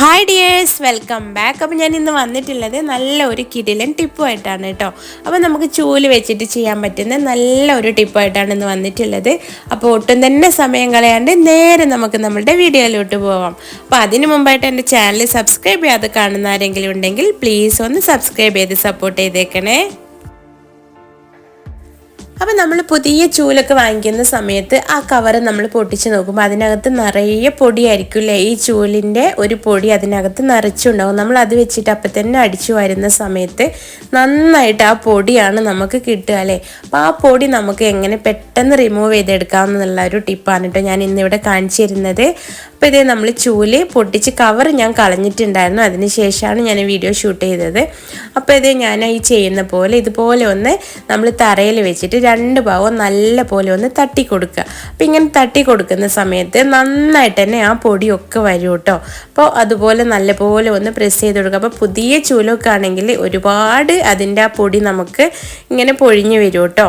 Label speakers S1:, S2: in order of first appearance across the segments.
S1: Hi dears welcome back അപ്പോൾ ഞാൻ ഇന്ന് വന്നിട്ടുള്ളത് നല്ല ഒരു കിടിലൻ ടിപ്പുമായിട്ടാണ് കേട്ടോ. അപ്പോൾ നമുക്ക് ചൂൽ വെച്ചിട്ട് ചെയ്യാൻ പറ്റുന്ന നല്ല ഒരു ടിപ്പായിട്ടാണ് ഇന്ന് വന്നിട്ടുള്ളത്. അപ്പോൾ ഒട്ടും തന്നെ സമയം കളയാണ്ട് നേരെ നമുക്ക് നമ്മളുടെ വീഡിയോയിലോട്ട് പോവാം. അപ്പോൾ അതിന് മുമ്പായിട്ട് എന്റെ ചാനൽ സബ്സ്ക്രൈബ് ചെയ്യാതെ കാണുന്ന ആരെങ്കിലും ഉണ്ടെങ്കിൽ പ്ലീസ് ഒന്ന് സബ്സ്ക്രൈബ് ചെയ്ത് സപ്പോർട്ട് ചെയ്തേക്കണേ. അപ്പം നമ്മൾ പുതിയ ചൂലൊക്കെ വാങ്ങിക്കുന്ന സമയത്ത് ആ കവറ് നമ്മൾ പൊട്ടിച്ച് നോക്കുമ്പോൾ അതിനകത്ത് നിറയെ പൊടിയായിരിക്കും അല്ലേ ഈ ചൂലിന്റെ ഒരു പൊടി അതിനകത്ത് നിറച്ചുണ്ടാവും. നമ്മൾ അത് വെച്ചിട്ട് അപ്പം തന്നെ അടിച്ചു വരുന്ന സമയത്ത് നന്നായിട്ട് ആ പൊടിയാണ് നമുക്ക് കിട്ടുക അല്ലേ? അപ്പോൾ ആ പൊടി നമുക്ക് എങ്ങനെ പെട്ടെന്ന് റിമൂവ് ചെയ്തെടുക്കാമെന്നുള്ള ഒരു ടിപ്പാണ് കേട്ടോ ഞാൻ ഇന്നിവിടെ കാണിച്ചു തരുന്നത്. അപ്പോൾ ഇതേ നമ്മൾ ചൂൽ പൊട്ടിച്ച് കവർ ഞാൻ കളഞ്ഞിട്ടുണ്ടായിരുന്നു. അതിന് ശേഷമാണ് ഞാൻ വീഡിയോ ഷൂട്ട് ചെയ്തത്. അപ്പോൾ ഇതേ ഞാൻ ഈ ചെയ്യുന്ന പോലെ ഇതുപോലെ ഒന്ന് നമ്മൾ തറയിൽ വെച്ചിട്ട് രണ്ട് ഭാഗവും നല്ല പോലെ ഒന്ന് തട്ടി കൊടുക്കുക. അപ്പം ഇങ്ങനെ തട്ടി കൊടുക്കുന്ന സമയത്ത് നന്നായിട്ട് തന്നെ ആ പൊടിയൊക്കെ വരും കേട്ടോ. അപ്പോൾ അതുപോലെ നല്ല പോലെ ഒന്ന് പ്രസ് ചെയ്ത് കൊടുക്കുക. അപ്പോൾ പുതിയ ചൂലൊക്കെ ആണെങ്കിൽ ഒരുപാട് അതിന്റെ ആ പൊടി നമുക്ക് ഇങ്ങനെ പൊഴിഞ്ഞു വരും കേട്ടോ.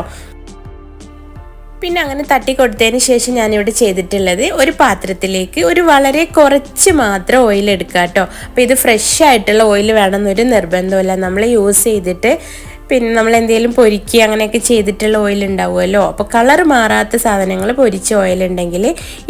S1: പിന്നെ അങ്ങനെ തട്ടി കൊടുത്തതിന് ശേഷം ഞാനിവിടെ ചെയ്തിട്ടുള്ളത് ഒരു പാത്രത്തിലേക്ക് ഒരു വളരെ കുറച്ച് മാത്രം ഓയിൽ എടുക്കുക കേട്ടോ. അപ്പോൾ ഇത് ഫ്രഷ് ആയിട്ടുള്ള ഓയിൽ വേണമെന്നൊരു നിർബന്ധമില്ല നമ്മൾ യൂസ് ചെയ്തിട്ട് പിന്നെ നമ്മൾ എന്തെങ്കിലും പൊരിക്കുക അങ്ങനെയൊക്കെ ചെയ്തിട്ടുള്ള ഓയിൽ ഉണ്ടാവുമല്ലോ? അപ്പോൾ കളർ മാറാത്ത സാധനങ്ങൾ പൊരിച്ച ഓയിൽ ഉണ്ടെങ്കിൽ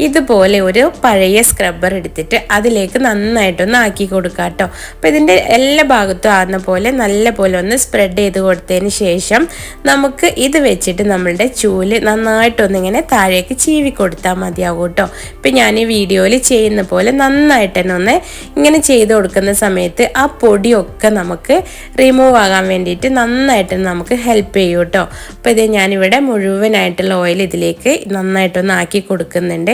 S1: ഇതുപോലെ ഒരു പഴയ സ്ക്രബ്ബർ എടുത്തിട്ട് അതിലേക്ക് നന്നായിട്ടൊന്ന് ആക്കി കൊടുക്കുക കേട്ടോ അപ്പോൾ ഇതിന്റെ എല്ലാ ഭാഗത്തും ആകുന്ന പോലെ നല്ല പോലെ ഒന്ന് സ്പ്രെഡ് ചെയ്ത് കൊടുത്തതിന് ശേഷം നമുക്ക് ഇത് വെച്ചിട്ട് നമ്മളുടെ ചൂൽ നന്നായിട്ടൊന്നിങ്ങനെ താഴേക്ക് ചീവി കൊടുത്താൽ മതിയാകും കേട്ടോ ഇപ്പം ഞാൻ ഈ വീഡിയോയിൽ ചെയ്യുന്ന പോലെ നന്നായിട്ട് തന്നെ ഒന്ന് ഇങ്ങനെ ചെയ്ത് കൊടുക്കുന്ന സമയത്ത് ആ പൊടിയൊക്കെ നമുക്ക് റിമൂവ് ആകാൻ വേണ്ടിയിട്ട് നന്നായി നന്നായിട്ട് നമുക്ക് ഹെൽപ്പ് ചെയ്യും കേട്ടോ അപ്പോൾ ഇത് ഞാനിവിടെ മുഴുവനായിട്ടുള്ള ഓയിൽ ഇതിലേക്ക് നന്നായിട്ടൊന്ന് ആക്കി കൊടുക്കുന്നുണ്ട്.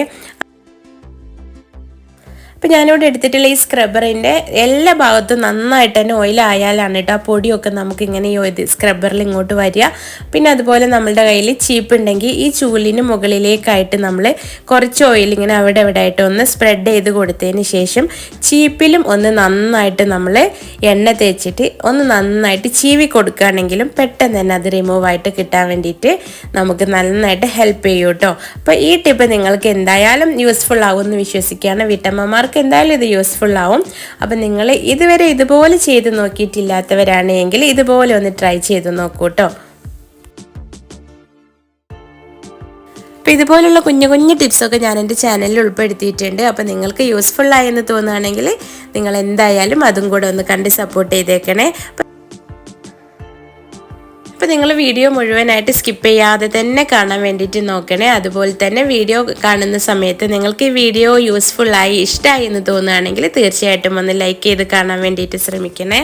S1: അപ്പോൾ ഞാനിവിടെ എടുത്തിട്ടുള്ള ഈ സ്ക്രബ്ബറിന്റെ എല്ലാ ഭാഗത്തും നന്നായിട്ട് തന്നെ ഓയിൽ ആയാലാണ് കേട്ടോ ആ പൊടിയൊക്കെ നമുക്ക് ഇങ്ങനെ ഈ സ്ക്രബ്ബറിൽ ഇങ്ങോട്ട് വരിക. പിന്നെ അതുപോലെ നമ്മളുടെ കയ്യിൽ ചീപ്പ് ഉണ്ടെങ്കിൽ ഈ ചൂലിന് മുകളിലേക്കായിട്ട് നമ്മൾ കുറച്ച് ഓയിൽ ഇങ്ങനെ അവിടെ ഇവിടെ ആയിട്ട് ഒന്ന് സ്പ്രെഡ് ചെയ്ത് കൊടുത്തതിന് ശേഷം ചീപ്പിലും ഒന്ന് നന്നായിട്ട് നമ്മൾ എണ്ണ തേച്ചിട്ട് ഒന്ന് നന്നായിട്ട് ചീവി കൊടുക്കുകയാണെങ്കിലും പെട്ടെന്ന് തന്നെ അത് റിമൂവ് ആയിട്ട് കിട്ടാൻ വേണ്ടിയിട്ട് നമുക്ക് നന്നായിട്ട് ഹെൽപ്പ് ചെയ്യും കേട്ടോ അപ്പോൾ ഈ ടിപ്പ് നിങ്ങൾക്ക് എന്തായാലും യൂസ്ഫുൾ ആകുമെന്ന് വിശ്വസിക്കുകയാണ് വീട്ടമ്മമാർക്ക്. നിങ്ങൾക്ക് എന്തായാലും ഇത് യൂസ്ഫുൾ ആവും. അപ്പം നിങ്ങൾ ഇതുവരെ ഇതുപോലെ ചെയ്ത് നോക്കിയിട്ടില്ലാത്തവരാണെങ്കിൽ ഇതുപോലെ ഒന്ന് ട്രൈ ചെയ്ത് നോക്കൂ കേട്ടോ അപ്പോൾ ഇതുപോലുള്ള കുഞ്ഞു കുഞ്ഞു ടിപ്സൊക്കെ ഞാൻ എന്റെ ചാനലിൽ ഉൾപ്പെടുത്തിയിട്ടുണ്ട്. അപ്പോൾ നിങ്ങൾക്ക് യൂസ്ഫുൾ എന്ന് തോന്നുകയാണെങ്കിൽ നിങ്ങൾ എന്തായാലും അതും കൂടെ ഒന്ന് കണ്ട് സപ്പോർട്ട് ചെയ്തേക്കണേ. അപ്പോൾ നിങ്ങൾ വീഡിയോ മുഴുവനായിട്ട് സ്കിപ്പ് ചെയ്യാതെ തന്നെ കാണാൻ വേണ്ടിയിട്ട് നോക്കണേ. അതുപോലെ തന്നെ വീഡിയോ കാണുന്ന സമയത്ത് നിങ്ങൾക്ക് ഈ വീഡിയോ യൂസ്ഫുള്ളായി ഇഷ്ടമായി എന്ന് തോന്നുകയാണെങ്കിൽ തീർച്ചയായിട്ടും ഒന്ന് ലൈക്ക് ചെയ്ത് കാണാൻ വേണ്ടിയിട്ട് ശ്രമിക്കണേ.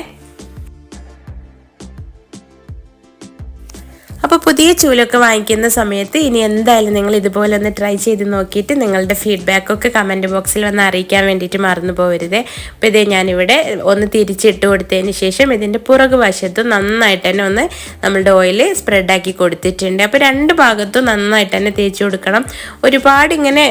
S1: അപ്പോൾ പുതിയ ചൂലൊക്കെ വാങ്ങിക്കുന്ന സമയത്ത് ഇനി എന്തായാലും നിങ്ങൾ ഇതുപോലെ ഒന്ന് ട്രൈ ചെയ്ത് നോക്കിയിട്ട് നിങ്ങളുടെ ഫീഡ്ബാക്ക് ഒക്കെ കമന്റ് ബോക്സിൽ വന്ന് അറിയിക്കാൻ വേണ്ടിയിട്ട് മറന്നു പോകരുത് അപ്പോൾ ഇതേ ഞാനിവിടെ ഒന്ന് തിരിച്ചിട്ട് കൊടുത്തതിന് ശേഷം ഇതിന്റെ പുറകു വശത്തും നന്നായിട്ട് തന്നെ ഒന്ന് നമ്മളുടെ ഓയിൽ സ്പ്രെഡാക്കി കൊടുത്തിട്ടുണ്ട്. അപ്പോൾ രണ്ട് ഭാഗത്തും നന്നായിട്ട് തന്നെ തേച്ച് കൊടുക്കണം. ഒരുപാട് ഇങ്ങനെ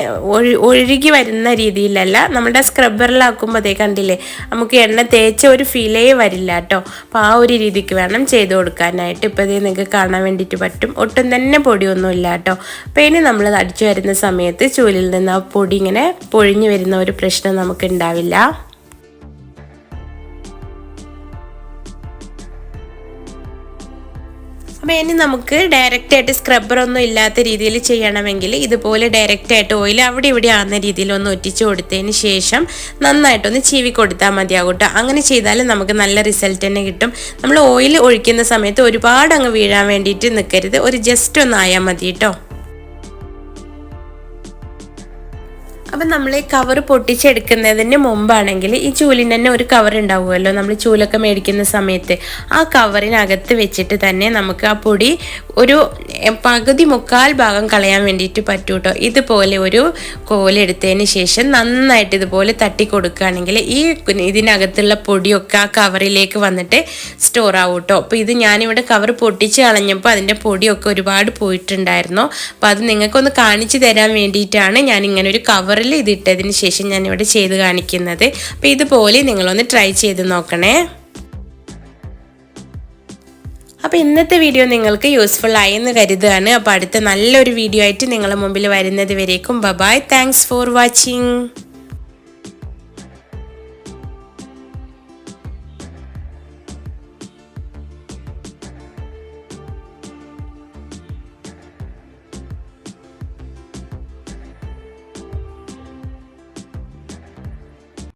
S1: ഒഴുകി വരുന്ന രീതിയിലല്ല നമ്മുടെ സ്ക്രബ്ബറിലാക്കുമ്പോൾ കണ്ടില്ലേ നമുക്ക് എണ്ണ തേച്ച ഒരു ഫീലേ വരില്ല കേട്ടോ. അപ്പോൾ ആ ഒരു രീതിക്ക് വേണം ചെയ്ത് കൊടുക്കാനായിട്ട്. ഇപ്പൊ ഇതേ നിങ്ങൾക്ക് കാണാൻ വേണ്ടി വേണ്ടിയിട്ട് പറ്റും. ഒട്ടും തന്നെ പൊടിയൊന്നുമില്ല കേട്ടോ. അപ്പോൾ ഇനി നമ്മൾ അടിച്ചു വരുന്ന സമയത്ത് ചൂലിൽ നിന്ന് ആ പൊടി ഇങ്ങനെ പൊഴിഞ്ഞു വരുന്ന ഒരു പ്രശ്നം നമുക്ക് ഉണ്ടാവില്ല. അപ്പോൾ ഇനി നമുക്ക് ഡയറക്റ്റ് ആയിട്ട് സ്ക്രബ്ബർ ഒന്നും ഇല്ലാത്ത രീതിയിൽ ചെയ്യണമെങ്കിൽ ഇതുപോലെ ഡയറക്റ്റ് ആയിട്ട് ഓയിൽ അവിടെ ഇവിടെ ആകുന്ന രീതിയിൽ ഒന്ന് ഒറ്റിച്ച് കൊടുത്തതിന് ശേഷം നന്നായിട്ടൊന്ന് ചീവി കൊടുത്താൽ മതിയാകും അങ്ങനെ ചെയ്താൽ നമുക്ക് നല്ല റിസൾട്ട് തന്നെ കിട്ടും. നമ്മൾ ഓയിൽ ഒഴിക്കുന്ന സമയത്ത് ഒരുപാട് അങ്ങ് വീഴാൻ വേണ്ടിയിട്ട് നിൽക്കരുത് ഒരു ജസ്റ്റ് ഒന്ന് ആയാൽ മതി കേട്ടോ അപ്പം നമ്മൾ ഈ കവർ പൊട്ടിച്ചെടുക്കുന്നതിന് മുമ്പാണെങ്കിൽ ഈ ചൂലിന് തന്നെ ഒരു കവർ ഉണ്ടാവുമല്ലോ. നമ്മൾ ചൂലൊക്കെ മേടിക്കുന്ന സമയത്ത്. ആ കവറിനകത്ത് വെച്ചിട്ട് തന്നെ നമുക്ക് ആ പൊടി ഒരു പകുതി മുക്കാൽ ഭാഗം കളയാൻ വേണ്ടിയിട്ട് പറ്റൂ കേട്ടോ ഇതുപോലെ ഒരു കോലെടുത്തതിന് ശേഷം നന്നായിട്ട് ഇതുപോലെ തട്ടി കൊടുക്കുകയാണെങ്കിൽ ഈ ഇതിനകത്തുള്ള പൊടിയൊക്കെ ആ കവറിലേക്ക് വന്നിട്ട് സ്റ്റോർ ആവും കേട്ടോ അപ്പോൾ ഇത് ഞാനിവിടെ കവർ പൊട്ടിച്ച് കളഞ്ഞപ്പോൾ അതിന്റെ പൊടിയൊക്കെ ഒരുപാട് പോയിട്ടുണ്ടായിരുന്നു. അപ്പോൾ അത് നിങ്ങൾക്കൊന്ന് കാണിച്ചു തരാൻ വേണ്ടിയിട്ടാണ് ഞാൻ ഇങ്ങനെ ഒരു കവറിൽ ഇട്ടതിന് ശേഷം ഞാനിവിടെ ചെയ്ത് കാണിക്കുന്നത്. അപ്പോൾ ഇതുപോലെ നിങ്ങളൊന്ന് ട്രൈ ചെയ്ത് നോക്കണേ. അപ്പോൾ ഇന്നത്തെ വീഡിയോ നിങ്ങൾക്ക് യൂസ്ഫുൾ ആയി എന്ന് കരുതുകയാണ്. അപ്പോൾ അടുത്ത നല്ലൊരു വീഡിയോ ആയിട്ട് നിങ്ങളുടെ മുമ്പിൽ വരുന്നത് വരേക്കും. Bye-bye thanks for watching